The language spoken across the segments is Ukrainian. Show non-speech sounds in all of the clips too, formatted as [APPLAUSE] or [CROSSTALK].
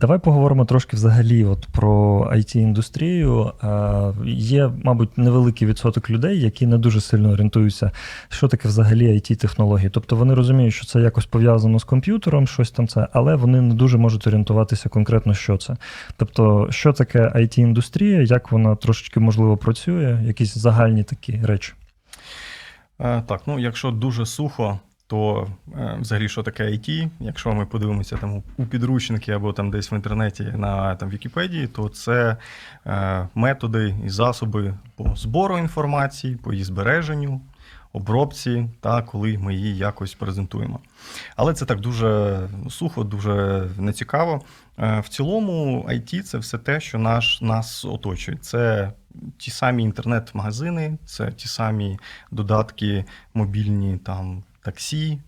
Давай поговоримо трошки взагалі от про it індустрію Є, мабуть, невеликий відсоток людей, які не дуже сильно орієнтуються, що таке взагалі it технології Тобто вони розуміють, що це якось пов'язано з комп'ютером, щось там це, але вони не дуже можуть орієнтуватися конкретно, що це. Тобто, що таке it індустрія як вона трошечки можливо працює, якісь загальні такі речі. Е, так, ну якщо дуже сухо, то е, взагалі що таке IT, якщо ми подивимося там у підручники або там десь в інтернеті на там Вікіпедії, то це е, методи і засоби по збору інформації, по її збереженню, обробці та коли ми її якось презентуємо. Але це так дуже сухо, дуже нецікаво. В цілому, IT це все те, що наш, нас оточує. Це ті самі інтернет-магазини, це ті самі додатки мобільні, там таксі,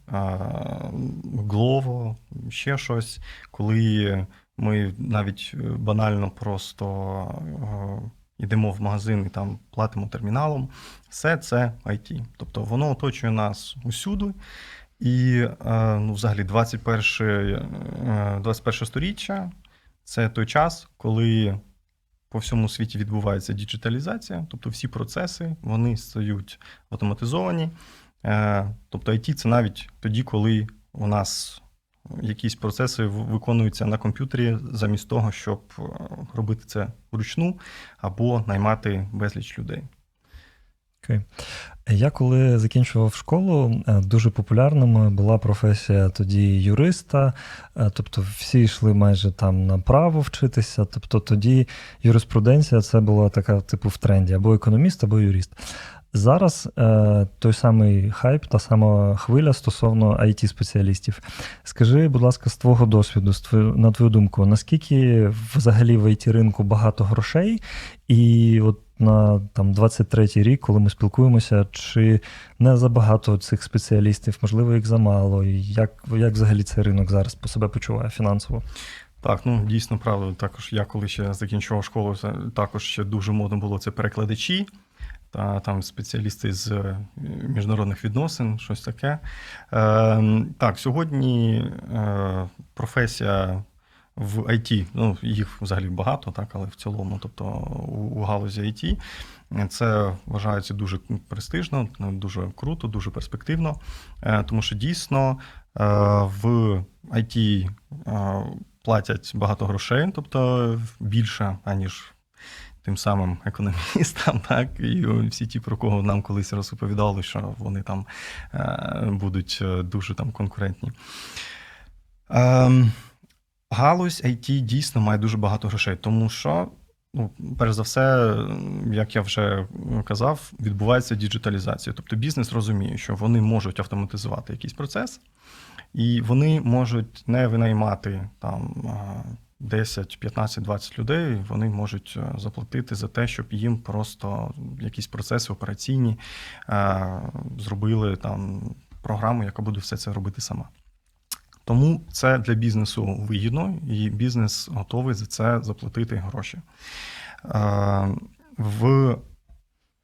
Глово, ще щось, коли ми навіть е, банально просто е, йдемо в магазин і там платимо терміналом, все це IT. Тобто воно оточує нас усюди. І е, ну, взагалі 21 21 сторіччя це той час, коли по всьому світі відбувається діджиталізація, тобто всі процеси вони стають автоматизовані. Е, тобто IT це навіть тоді, коли у нас якісь процеси виконуються на комп'ютері, замість того, щоб е, робити це вручну або наймати безліч людей. Окей. Я коли закінчував школу, е, дуже популярними була професія тоді юриста, тобто всі йшли майже там на право вчитися. Тобто тоді юриспруденція це була така, типу, в тренді або економіст, або юрист. Зараз е, той самий хайп, та сама хвиля стосовно it спеціалістів Скажи, будь ласка, з твого досвіду, на твою думку, наскільки взагалі в it ринку багато грошей, і от на там 23-й рік, коли ми спілкуємося, чи не забагато цих спеціалістів, можливо, їх замало, як, як взагалі цей ринок зараз по себе почуває фінансово? Так, ну дійсно правда. Також я коли ще закінчував школу, також ще дуже модно було це перекладачі та там спеціалісти з е, міжнародних відносин, щось таке. Е, Так, сьогодні е, професія в IT, ну їх взагалі багато, так, але в цілому, тобто у, у галузі IT, це вважається дуже престижно, дуже круто, дуже перспективно, е, тому що дійсно е, в IT е, платять багато грошей, тобто більше, аніж тим самим економістам, [LAUGHS] так і всі ті, про кого нам колись розповідали, що вони там е, будуть е, дуже там конкурентні. Ем, галузь IT дійсно має дуже багато грошей, тому що, ну, перш за все, як я вже казав, відбувається діджиталізація. Тобто бізнес розуміє, що вони можуть автоматизувати якийсь процес, і вони можуть не винаймати там. Е, 10, 15, 20 людей вони можуть е, заплатити за те, щоб їм просто якісь процеси операційні е, зробили там програму, яка буде все це робити сама. Тому це для бізнесу вигідно, і бізнес готовий за це заплатити гроші. Е, в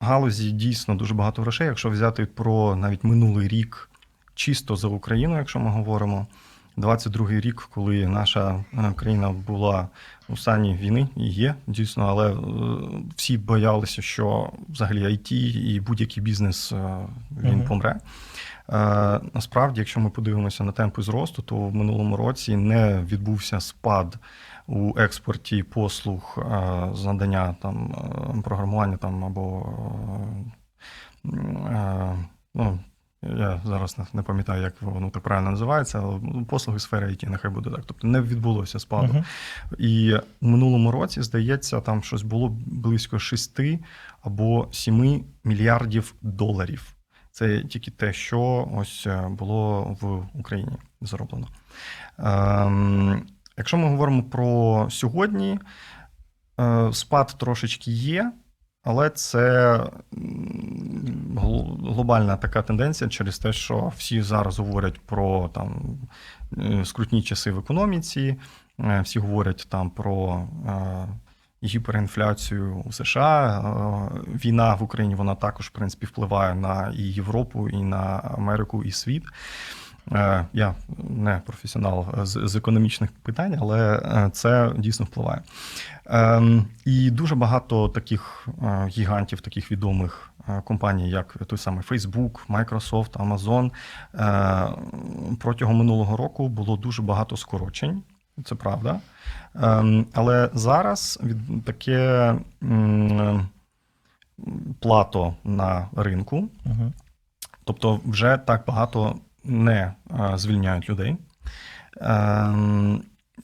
галузі дійсно дуже багато грошей. Якщо взяти про навіть минулий рік чисто за Україну, якщо ми говоримо. 22-й рік, коли наша е, країна була у стані війни, і є дійсно, але е, всі боялися, що взагалі IT і будь-який бізнес е, він uh помре. Насправді, якщо ми подивимося на темпи зросту, то в минулому році не відбувся спад у експорті послуг з надання там програмування там або ну, я зараз не пам'ятаю, як воно так правильно називається, але ну, послуги сфери IT, нехай буде так. Тобто не відбулося спаду. Uh-huh. І у минулому році, здається, там щось було близько 6 або 7 мільярдів доларів. Це тільки те, що ось е, було в Україні зроблено. Ем, Якщо ми говоримо про сьогодні, е, спад трошечки є. Але це глобальна така тенденція через те, що всі зараз говорять про там е, скрутні часи в економіці, е, всі говорять там про е, гіперінфляцію у США. Війна в Україні вона також в принципі впливає на і Європу, і на Америку, і світ. Я не професіонал з, економічних питань, але це дійсно впливає. Ем, І дуже багато таких е, гігантів, таких відомих е, компаній, як той самий Facebook, Microsoft, Amazon. е, Протягом минулого року було дуже багато скорочень. Це правда. Ем, Але зараз таке плато на ринку, тобто вже так багато не звільняють людей.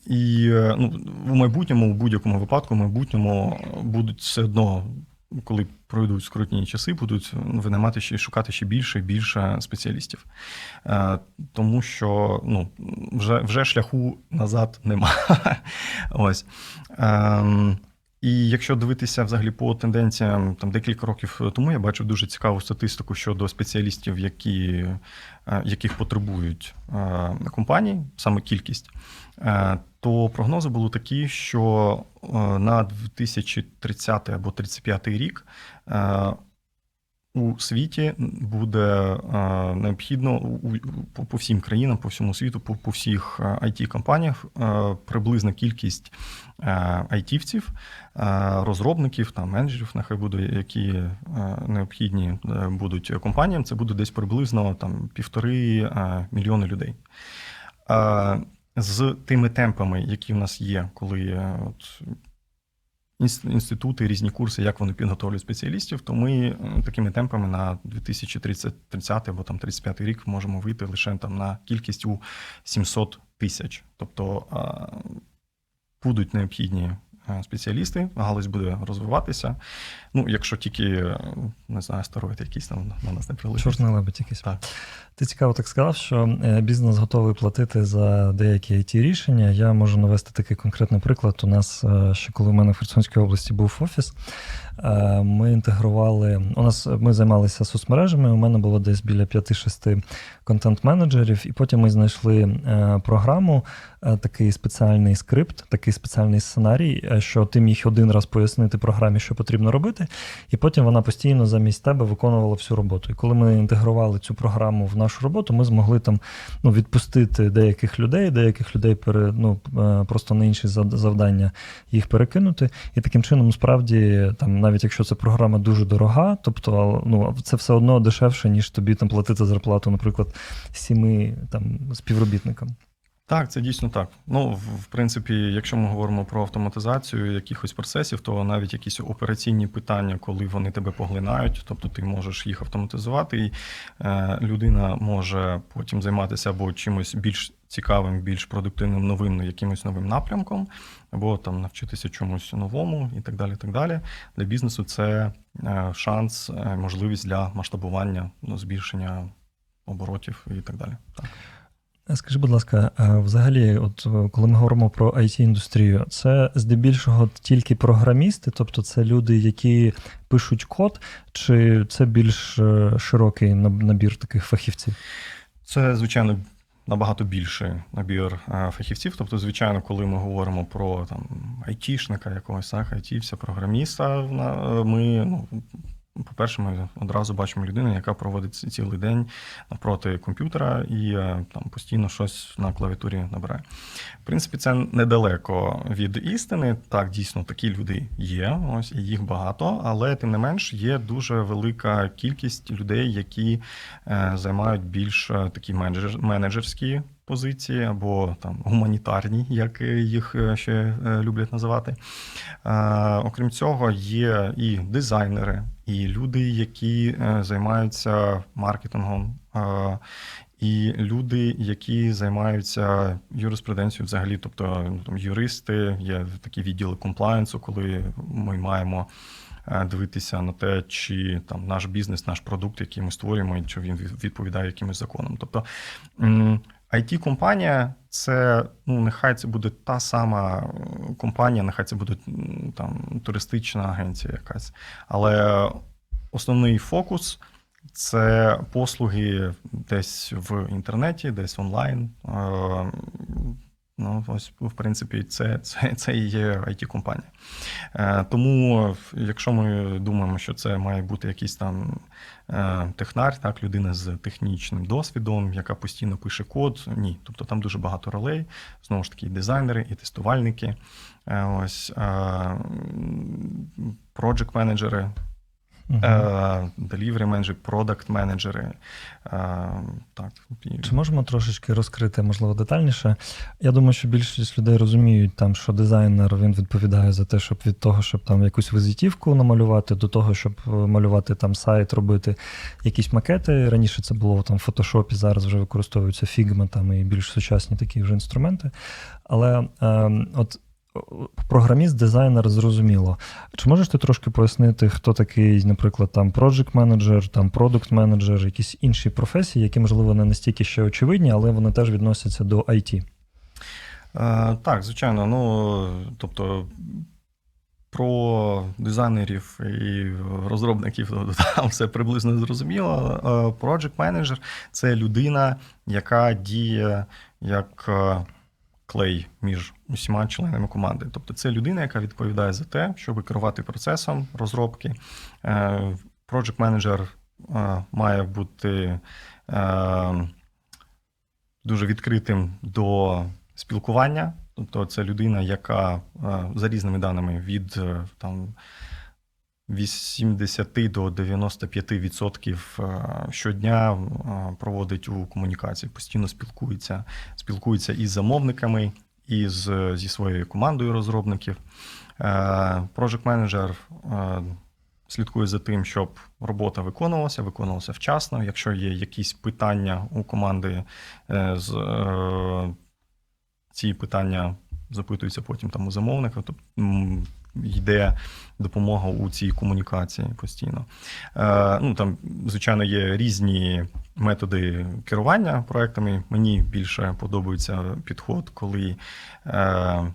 І е, ну, в майбутньому, у будь-якому випадку, в майбутньому будуть все одно, коли пройдуть скрутні часи, будуть винаймати ще шукати ще більше і більше спеціалістів. Е, Тому що ну, вже, вже шляху назад немає. [LAUGHS] Ось. Ем, і якщо дивитися взагалі по тенденціям, там декілька років тому я бачив дуже цікаву статистику щодо спеціалістів, які, е, яких потребують компанії, саме кількість, то прогнози були такі, що е, на 2030 або 35 рік е, у світі буде е, необхідно по, всім країнам, по всьому світу, по, всіх it компаніях е, приблизна кількість е, айтівців, е, розробників та менеджерів, нехай буде, які е, необхідні е, будуть компаніям. Це буде десь приблизно там півтори е, мільйони людей. З тими темпами, які в нас є, коли е, от інститути, різні курси, як вони підготовлюють спеціалістів, то ми е, такими темпами на 2030 або там 35 рік можемо вийти лише там на кількість у 700 тисяч. Тобто будуть необхідні спеціалісти, галузь буде розвиватися. Ну, якщо тільки е, не знаю, астероїд якісь там на нас не прилетить. Чорний лебедь якийсь. Так. Ти цікаво так сказав, що е, бізнес готовий платити за деякі it рішення. Я можу навести такий конкретний приклад. У нас е, ще коли в мене в Херсонській області був офіс, е, ми інтегрували. У нас ми займалися соцмережами. У мене було десь біля 5-6 контент-менеджерів, і потім ми знайшли е, програму, е, такий спеціальний скрипт, такий спеціальний сценарій, е, що ти міг один раз пояснити програмі, що потрібно робити, і потім вона постійно замість тебе виконувала всю роботу. І коли ми інтегрували цю програму в нашу роботу, ми змогли там ну, відпустити деяких людей, деяких людей пере, ну, е, просто на інші зав- завдання їх перекинути. І таким чином, справді, там, навіть якщо ця програма дуже дорога, тобто ну, це все одно дешевше, ніж тобі там платити зарплату, наприклад, сіми там, співробітникам. Так, це дійсно так. Ну, в, принципі, якщо ми говоримо про автоматизацію якихось процесів, то навіть якісь операційні питання, коли вони тебе поглинають, тобто ти можеш їх автоматизувати, і е, людина може потім займатися або чимось більш цікавим, більш продуктивним, новим, якимось новим напрямком, або там навчитися чомусь новому і так далі. так далі. Для бізнесу це е, шанс, е, можливість для масштабування, ну, збільшення оборотів і так далі. Так. Скажи, будь ласка, взагалі, от е, коли ми говоримо про it індустрію це здебільшого тільки програмісти, тобто це люди, які пишуть код, чи це більш е, широкий набір таких фахівців? Це, звичайно, набагато більший набір е, фахівців. Тобто, звичайно, коли ми говоримо про там айтішника якогось, так, айтівця, програміста, вна- ми, ну, по-перше, ми одразу бачимо людину, яка проводить цілий день навпроти комп'ютера і е, там постійно щось на клавіатурі набирає. В принципі, це недалеко від істини. Так, дійсно, такі люди є, ось і їх багато, але тим не менш є дуже велика кількість людей, які е, займають більш е, такі менеджер, менеджерські позиції або там гуманітарні, як їх е, ще люблять називати. Окрім цього, є і дизайнери, і люди, які займаються маркетингом. І люди, які займаються юриспруденцією взагалі, тобто там юристи, є такі відділи комплаєнсу, коли ми маємо е, дивитися на те, чи там наш бізнес, наш продукт, який ми створюємо, чи він відповідає якимось законам. Тобто IT-компанія це ну нехай це буде та сама е, компанія, нехай це буде там туристична агенція якась, але основний фокус. Це послуги десь в інтернеті, десь онлайн, е, Ну, ось, в принципі, це, це, це і є it компанія Е, Тому, якщо ми думаємо, що це має бути якийсь там е, технар, так, людина з технічним досвідом, яка постійно пише код, ні. Тобто там дуже багато ролей, знову ж таки, і дизайнери, і тестувальники, ось проджект менеджери Мгм. delivery менеджери, продакт менеджери. Так, Чи можемо трошечки розкрити, можливо, детальніше? Я думаю, що більшість людей розуміють, там, що дизайнер він відповідає за те, щоб від того, щоб там якусь визитівку намалювати, до того, щоб е, малювати там сайт, робити якісь макети. Раніше це було там в фотошопі, зараз вже використовуються Figma там і більш сучасні такі вже інструменти. Але е, от програміст, дизайнер зрозуміло. Чи можеш ти трошки пояснити, хто такий, наприклад, там project менеджер, там продукт менеджер, якісь інші професії, які, можливо, не настільки ще очевидні, але вони теж відносяться до IT? Е, Так, звичайно. Ну, тобто, про дизайнерів і розробників тобто, [LAUGHS] там все приблизно зрозуміло. Е, Project Manager – це людина, яка діє як е, клей між усіма членами команди. Тобто, це людина, яка відповідає за те, щоб керувати процесом розробки. Е, Project Manager е, має бути е, дуже відкритим до спілкування. Тобто це людина, яка за різними даними від там 80 до 95% е, щодня е, проводить у комунікації, постійно спілкується, спілкується із замовниками, і з, зі своєю командою розробників. Е, Project е, слідкує за тим, щоб робота виконувалася, виконувалася вчасно. Якщо є якісь питання у команди, е, з, е, ці питання запитуються потім там у замовника. Тобто йде допомога у цій комунікації постійно. Е, ну, там, звичайно, є різні методи керування проектами. Мені більше подобається підход, коли е,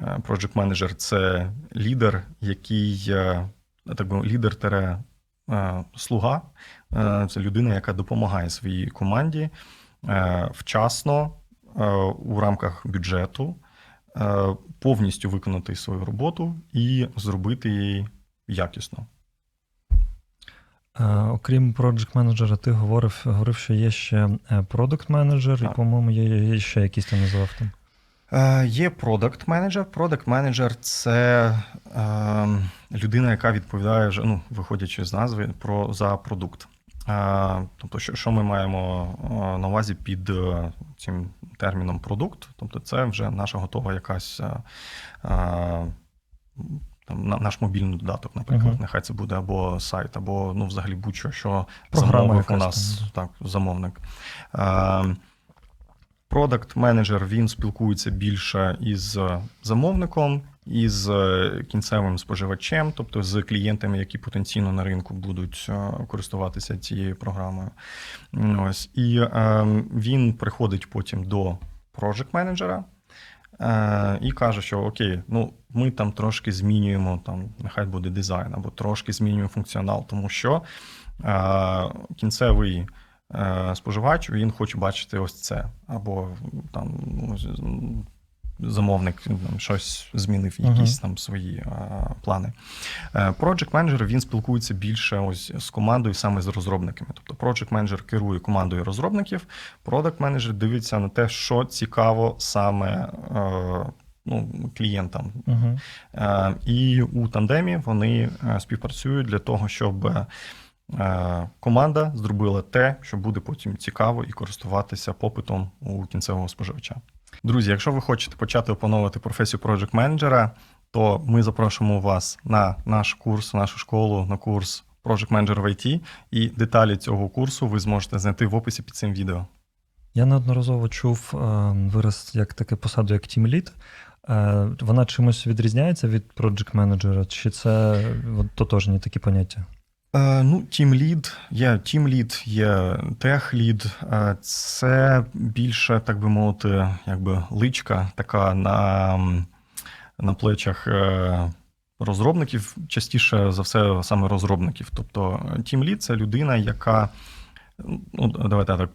project manager це лідер, який е, так би лідер тере е, слуга. Е, Це людина, яка допомагає своїй команді вчасно у рамках бюджету повністю виконати свою роботу і зробити її якісно. Е, Окрім project менеджера, ти говорив, говорив, що є ще продукт менеджер, і, по-моєму, є, є ще якийсь ти назвав там. Е, Є продакт менеджер. Продакт менеджер це е, людина, яка відповідає вже, ну, виходячи з назви, про за продукт. Е, тобто, що, що ми маємо е, на увазі під е, цим терміном продукт? Тобто, це вже наша готова якась. Там, наш мобільний додаток, наприклад, Мгм. нехай це буде або сайт, або ну, взагалі будь-що, що Програма замовив у нас так, замовник. Е, Продакт менеджер він спілкується більше із замовником, із е, кінцевим споживачем, тобто з клієнтами, які потенційно на ринку будуть е, користуватися цією програмою. Ось. І е, він приходить потім до project менеджера е, і каже, що окей, ну ми там трошки змінюємо, там, нехай буде дизайн, або трошки змінюємо функціонал, тому що е, кінцевий споживач він хоче бачити ось це, або там ну, замовник там, щось змінив, якісь там свої е, плани. Е, Project менеджер він спілкується більше ось з командою, саме з розробниками. Тобто, project менеджер керує командою розробників, продакт менеджер дивиться на те, що цікаво саме е, ну, клієнтам. Угу. Е, І у тандемі вони співпрацюють для того, щоб команда зробила те, що буде потім цікаво і користуватися попитом у кінцевого споживача. Друзі, якщо ви хочете почати опановувати професію project менеджера, то ми запрошуємо вас на наш курс, нашу школу, на курс Project Manager в IT, і деталі цього курсу ви зможете знайти в описі під цим відео. Я неодноразово чув е, вираз як таке посаду, як тімлід. Е, вона чимось відрізняється від project менеджера, чи це от, тотожні такі поняття? Е, ну, Lead, є Lead, є. Е, Це більше, так би мовити, якби личка така на, на плечах е, розробників, частіше за все, саме розробників. Тобто Team Lead – це людина, яка Ну, давайте так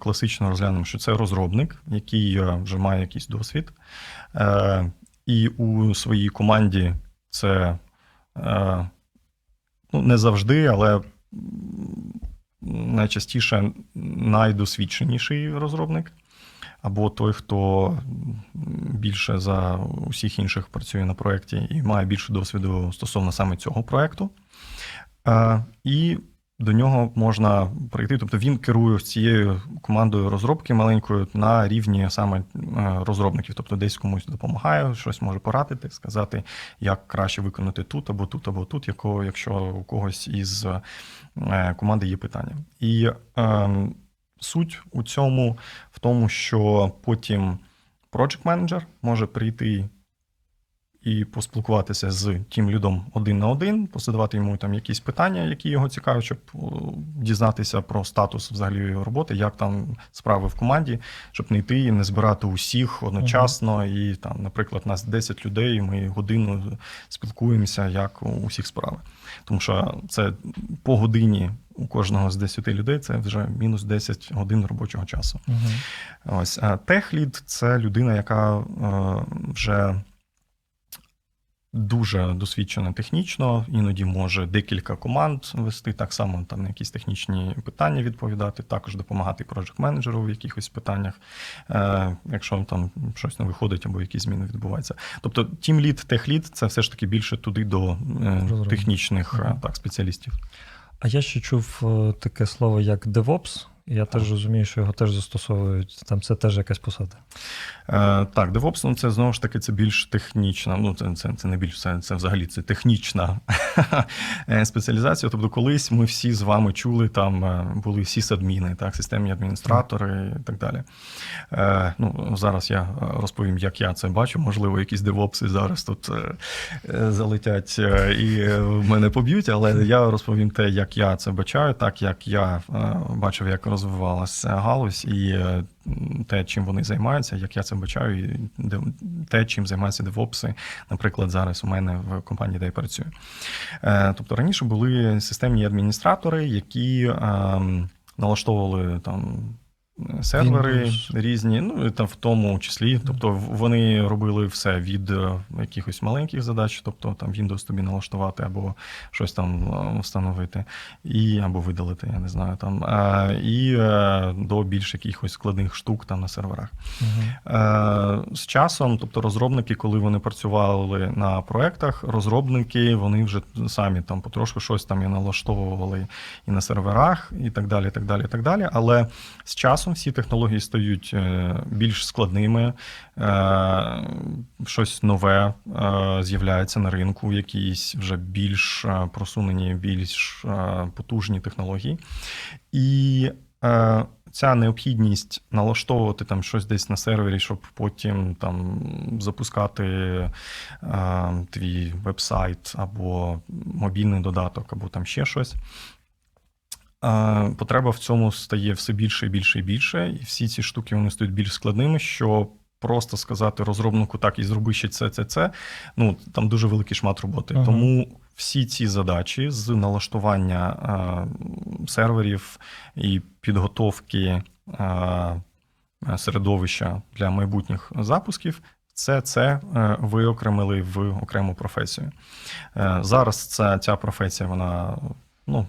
класично розглянемо, що це розробник, який е, вже має якийсь досвід. Е, і у своїй команді це е, ну, не завжди, але найчастіше найдосвідченіший розробник, або той, хто більше за усіх інших працює на проєкті і має більше досвіду стосовно саме цього проєкту. Е, І до нього можна прийти. Тобто він керує цією командою розробки маленькою на рівні саме е, розробників. Тобто десь комусь допомагає, щось може порадити, сказати, як краще виконати тут або тут, або тут, якщо у когось із е, команди є питання. І е, суть у цьому в тому, що потім project менеджер може прийти і поспілкуватися з тим людом один на один, позадавати йому там якісь питання, які його цікавлять, щоб дізнатися про статус взагалі його роботи, як там справи в команді, щоб не йти і не збирати усіх одночасно. І там, наприклад, нас 10 людей, ми годину спілкуємося, як у усіх справи. Тому що це по годині у кожного з 10 людей це вже мінус 10 годин робочого часу. Угу. Ось техлід це людина, яка е, вже дуже досвідчена технічно, іноді може декілька команд вести, так само там на якісь технічні питання відповідати, також допомагати проект менеджеру в якихось питаннях, е, якщо там щось не виходить або якісь зміни відбуваються. Тобто тімлід, техлід це все ж таки більше туди до е, технічних е, так, спеціалістів. А я ще чув е, таке слово, як DevOps. Я теж розумію, що його теж застосовують. Там це теж якась посада. Е, так, DevOps, ну, це знову ж таки це більш технічна. Ну, це, це, це не більш це, це взагалі це технічна [LAUGHS] е, спеціалізація. Тобто, колись ми всі з вами чули, там е, були сисадміни, так, системні адміністратори і так далі. Е, ну, зараз я е, розповім, як я це бачу. Можливо, якісь девопси зараз тут е, залетять і мене поб'ють, але я розповім те, як я це бачаю, так як я е, бачив, як розвивалася галузь, і е, те, чим вони займаються, як я це бачаю, і те, чим займаються девопси, наприклад, зараз у мене в компанії, де я працюю. Е, Тобто раніше були системні адміністратори, які ем, налаштовували там. Сервери Windows. різні, ну і там в тому числі. Тобто вони робили все від е, якихось маленьких задач, тобто там Windows тобі налаштувати або щось там е, встановити, і або видалити, я не знаю там. е, І до більш якихось складних штук там на серверах. Угу. Е, З часом, тобто розробники, коли вони працювали на проектах, розробники вони вже самі там потрошку щось там і налаштовували і на серверах, і так далі. і так далі, і так далі. Але з часом всі технології стають е, більш складними, е, щось нове е, з'являється на ринку, якісь вже більш просунені, більш потужні технології. І ця необхідність налаштовувати там щось десь на сервері, щоб потім там запускати твій веб-сайт або мобільний додаток, або там ще щось. Потреба в цьому стає все більше і більше і більше, і всі ці штуки вони стають більш складними, що просто сказати розробнику так і зроби ще це, це, це. Ну там дуже великий шмат роботи. Ага. Тому всі ці задачі з налаштування е, серверів і підготовки е, середовища для майбутніх запусків. Це це е, виокремили в окрему професію. Е, Зараз ця, ця професія, вона, ну,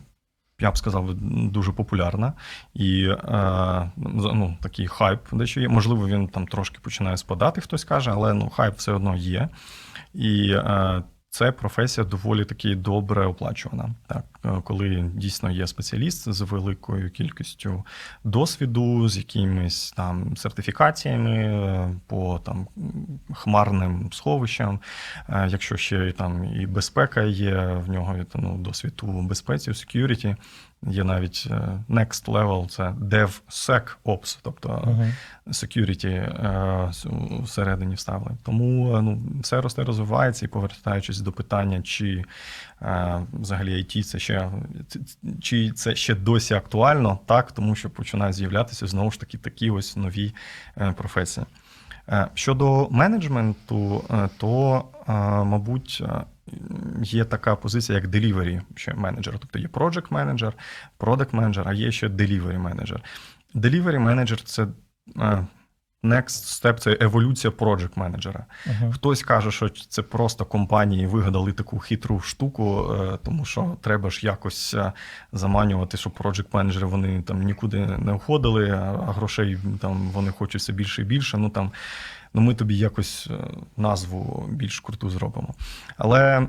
я б сказав, дуже популярна. І е, ну, такий хайп дещо є. Можливо, він там трошки починає спадати, хтось каже, але ну, хайп все одно є. І е, це професія доволі таки добре оплачувана. Так, коли дійсно є спеціаліст з великою кількістю досвіду, з якимись там сертифікаціями е, по там хмарним сховищам. Е, Якщо ще там і безпека є, в нього є ну, досвід у безпеці, у security. Є навіть е, next level, це DevSecOps, тобто security е, всередині вставили. Тому е, ну, все росте, розвивається, і повертаючись до питання, чи е, взагалі IT це ще чи це ще досі актуально, так, тому що починають з'являтися знову ж таки такі ось нові е, професії. Е, Щодо менеджменту, е, то, мабуть, є така позиція, як delivery ще менеджер. Тобто є project менеджер, product менеджер, а є ще delivery менеджер. Delivery менеджер це next step, це еволюція project менеджера. Угу. Хтось каже, що це просто компанії вигадали таку хитру штуку, е, тому що треба ж якось е, заманювати, щоб project менеджери вони там нікуди не уходили, а грошей там вони хочуть все більше і більше. Ну там ну ми тобі якось е, назву більш круту зробимо. Але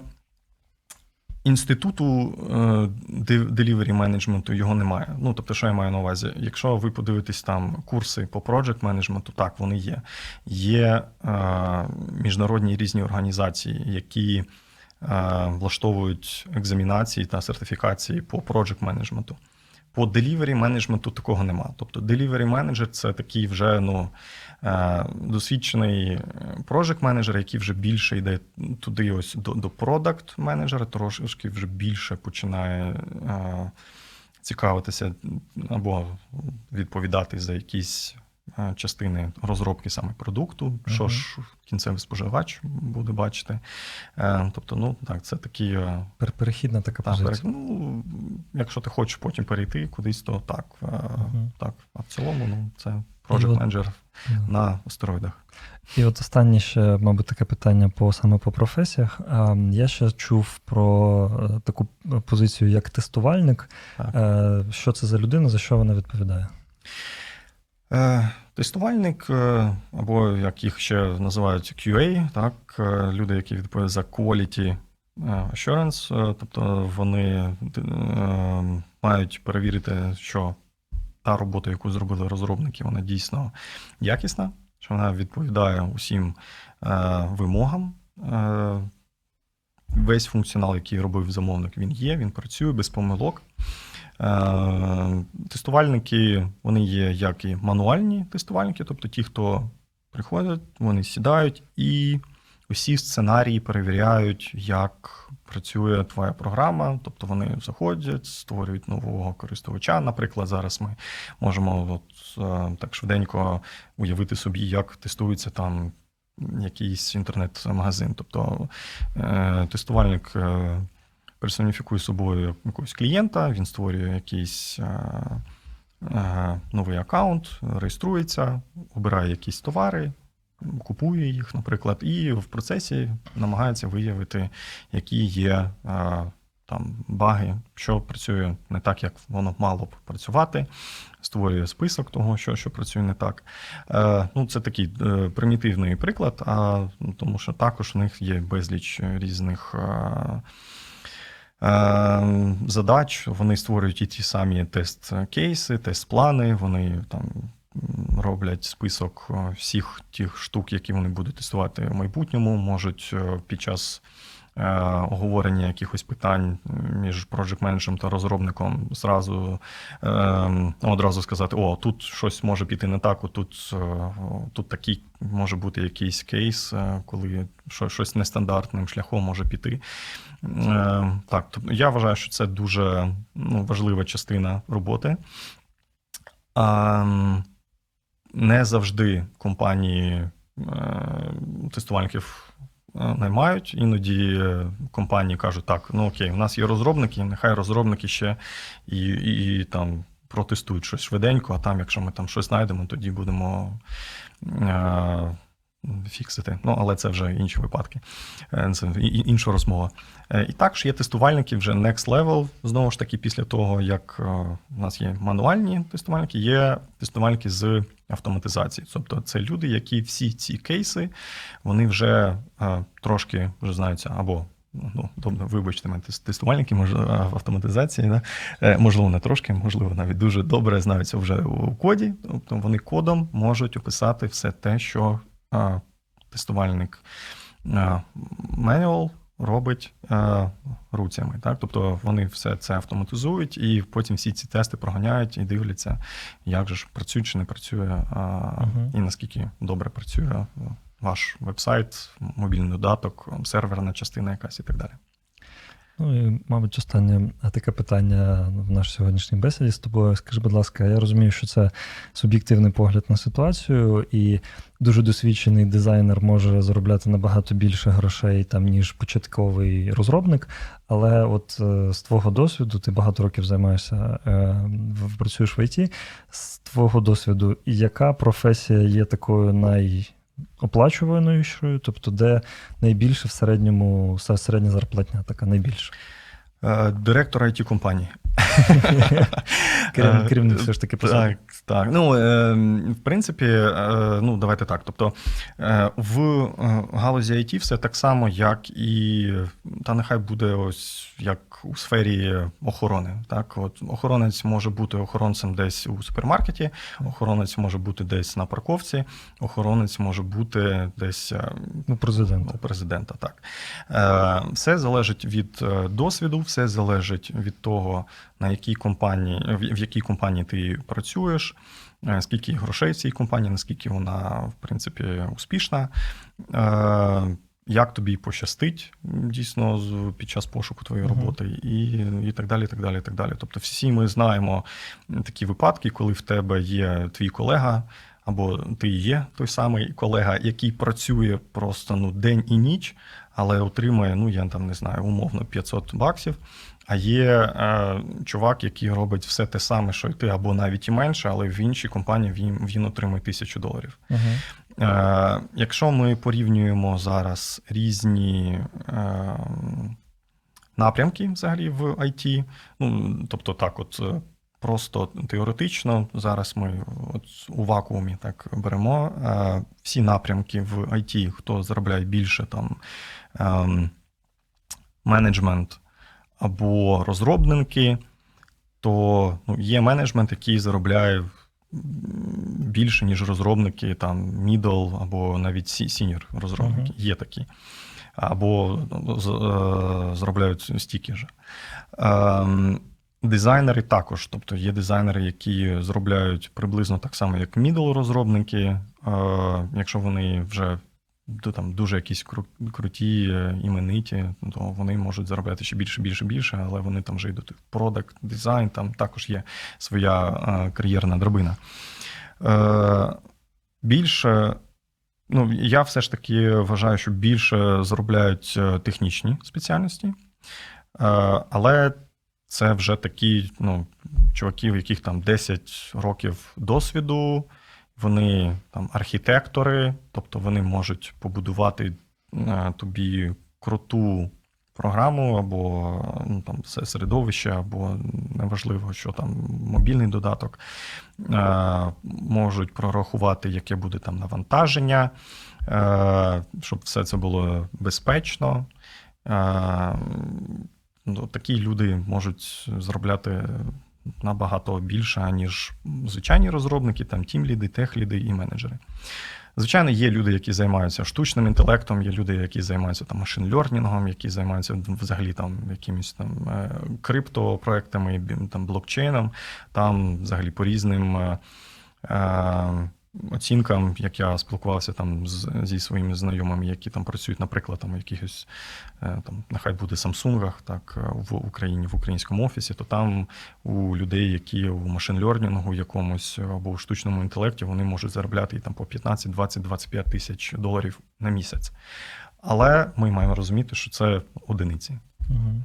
інституту е, делівері менеджменту його немає. Ну тобто, що я маю на увазі? Якщо ви подивитесь там курси по project менеджменту, так вони є. Є е, міжнародні різні організації, які е, влаштовують екзамінації та сертифікації по project менеджменту. По delivery менеджменту такого нема. Тобто delivery менеджер це такий вже ну, е, досвідчений project менеджер, який вже більше йде туди, ось до, до product менеджера, трошки вже більше починає е, цікавитися або відповідати за якісь частини розробки саме продукту, що ж кінцевий споживач буде бачити. Е, тобто, ну так, це такі. е, Перехідна така так, позиція. ну, якщо ти хочеш потім перейти кудись, то так. е, Мгм. так. А в цілому, ну, це project от- менеджер Да. на астероїдах. І от останнє ще, мабуть, таке питання по саме по професіях. Я ще чув про е, таку позицію як тестувальник. Так. Е, Що це за людина, за що вона відповідає? Е, Тестувальник, е, або як їх ще називають QA, так, е, люди, які відповідають за quality assurance, тобто вони мають перевірити, що та робота, яку зробили розробники, вона дійсно якісна, що вона відповідає усім вимогам. Весь функціонал, який робив замовник, він є, він працює без помилок. Е, Тестувальники вони є як і мануальні тестувальники, тобто ті, хто приходять, вони сідають і усі сценарії перевіряють, як працює твоя програма. Тобто вони заходять, створюють нового користувача. Наприклад, зараз ми можемо от, е, так швиденько уявити собі, як тестується там якийсь інтернет-магазин. Тобто е, тестувальник. Персоніфікує собою якогось клієнта, він створює якийсь е, е, новий аккаунт, реєструється, обирає якісь товари, купує їх, наприклад, і в процесі намагається виявити, які є е, там баги, що працює не так, як воно мало б працювати. Створює список того, що, що працює не так. Е, ну, це такий примітивний приклад, а, ну, тому що також в них є безліч різних. Е, задач. Вони створюють і ті самі тест-кейси, тест-плани. Вони там роблять список е, всіх тих штук, які вони будуть тестувати в майбутньому. Можуть е, під час оговорення якихось питань між project менеджером та розробником зразу е, одразу сказати: о, тут щось може піти не так, отут, е, тут такий може бути якийсь кейс, е, коли щось нестандартним шляхом може піти. Е, Так, я вважаю, що це дуже ну, важлива частина роботи. А, не завжди компанії е, тестувальників е, наймають. Іноді е, компанії кажуть, так, ну окей, у нас є розробники, нехай розробники ще і, і, і там протестують щось швиденько, а там, якщо ми там щось знайдемо, тоді будемо. Е, Фіксити, ну але це вже інші випадки, Е, це інша розмова. Е, І також є тестувальники вже next level. Знову ж таки, після того, як е, у нас є мануальні тестувальники, є тестувальники з автоматизації. Тобто це люди, які всі ці кейси вони вже е, трошки вже знаються або. Ну, добре, вибачте, мене тес- тестувальники може, в автоматизації, да? Е, можливо, не трошки, можливо, навіть дуже добре знаються вже у коді. Тобто вони кодом можуть описати все те, що е, тестувальник manual робить руцями. Так? Тобто вони все це автоматизують і потім всі ці тести проганяють і дивляться, як же ж працює чи не працює, і наскільки добре працює ваш веб-сайт, мобільний додаток, серверна частина якась і так далі. Ну і, мабуть, останнє таке питання в нашій сьогоднішній бесіді з тобою. Скажи, будь ласка, я розумію, що це суб'єктивний погляд на ситуацію, і дуже досвідчений дизайнер може заробляти набагато більше грошей, там, ніж початковий розробник. Але от е, з твого досвіду, ти багато років займаєшся, е, працюєш в ІТ, з твого досвіду, яка професія є такою найоплачуванішою, тобто де найбільше в середньому середня зарплатня така найбільша? Е, Директор it компанії. [LAUGHS] Керівник, Е, керівник все ж таки посади. Так. Ну, е, в принципі, е, ну, давайте так. Тобто е, в е, галузі IT все так само, як і та нехай буде ось як у сфері охорони. Так, от охоронець може бути охоронцем десь у супермаркеті, охоронець може бути десь на парковці, охоронець може бути десь е, Ну, президент. у президента. Так. Все залежить від досвіду, все залежить від того, на якій компанії, в якій компанії ти працюєш, е, скільки грошей в цій компанії, наскільки вона, в принципі, успішна. Е, Як тобі пощастить дійсно під час пошуку твоєї роботи, і, і так далі. і так далі, і так далі. Тобто, всі ми знаємо такі випадки, коли в тебе є твій колега, або ти є той самий колега, який працює просто ну, день і ніч, але отримує, ну я там не знаю, умовно 500 баксів. А є е, чувак, який робить все те саме, що й ти, або навіть і менше, але в іншій компанії він, він отримує тисячу доларів. Угу. Е, якщо ми порівнюємо зараз різні е, напрямки взагалі в IT, ну тобто так, от е, просто теоретично, зараз ми от у вакуумі так беремо е, всі напрямки в IT, хто заробляє більше там ем, менеджмент або розробники, то ну, є менеджмент, який заробляє більше, ніж розробники, там middle або навіть senior розробники. Мгм. Є такі. Або ну, з- е, заробляють стільки ж. Ем, Дизайнери також, тобто є дизайнери, які заробляють приблизно так само, як middle розробники. Е, якщо вони вже там дуже якісь кру- круті, е, імениті, то вони можуть заробляти ще більше, більше, більше, але вони там вже йдуть в продакт, дизайн, там також є своя е, кар'єрна драбина. Е, більше, ну, я все ж таки вважаю, що більше заробляють технічні спеціальності, але це вже такі ну, чуваки, в яких там 10 років досвіду, вони там архітектори, тобто вони можуть побудувати е, тобі круту програму або ну, там, се- середовище, або неважливо, що там мобільний додаток, е, можуть прорахувати, яке буде там навантаження, е, щоб все це було безпечно. Е, ну, такі люди можуть заробляти набагато більше, ніж звичайні розробники, там тімліди, техліди і менеджери. Звичайно, є люди, які займаються штучним інтелектом, є люди, які займаються там машин-лернінгом, які займаються взагалі там якимись там е, криптопроектами, там блокчейном. Там взагалі по різним е, е, оцінкам, як я спілкувався там з, зі своїми знайомими, які там працюють, наприклад, там в якихось е, там, нехай буде Samsung, так е, в Україні, в українському офісі, то там у людей, які у машин-лернінгу якомусь або у штучному інтелекті, вони можуть заробляти і там по 15, 20, 25 тисяч доларів на місяць. Але ми маємо розуміти, що це одиниці. Угу.